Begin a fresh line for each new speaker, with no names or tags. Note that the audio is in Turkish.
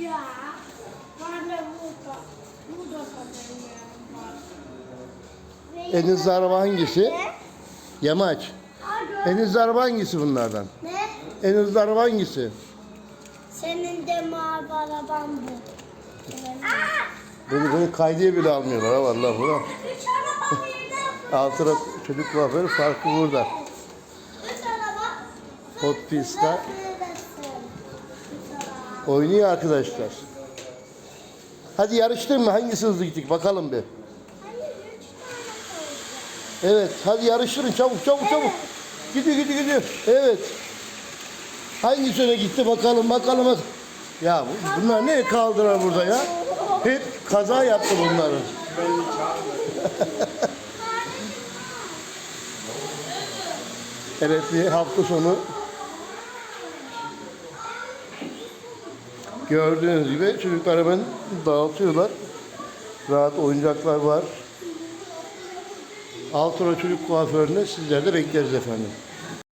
Ya. Ben de burada. Burada kalıyorum var.
En hızlı araba hangisi? Yamaç. En hızlı araba hangisi bunlardan?
Ne?
En hızlı araba hangisi?
Senin de mavi araban bu.
Beni, beni kaydıya bile almıyorlar ha vallahi buna.
Üç araba birden
Altı çocuk kuaförü farkı burada. Hot
araba.
Oynuyor arkadaşlar. Hadi yarıştın mı? Hangisi hızlı gittik bakalım bir. Evet hadi yarıştırın çabuk çabuk çabuk. Gidiyor gidiyor gidiyor. Evet. Hangisi öne gitti bakalım bakalım. bak- Ya bu- bunlar ne kaldılar burada ya? Hep kaza yaptı bunları. Evet bir hafta sonu gördüğünüz gibi çocuklar hemen dağıtıyorlar. Rahat oyuncaklar var. Altıra Çocuk Kuaförü'nde sizleri de bekleriz efendim.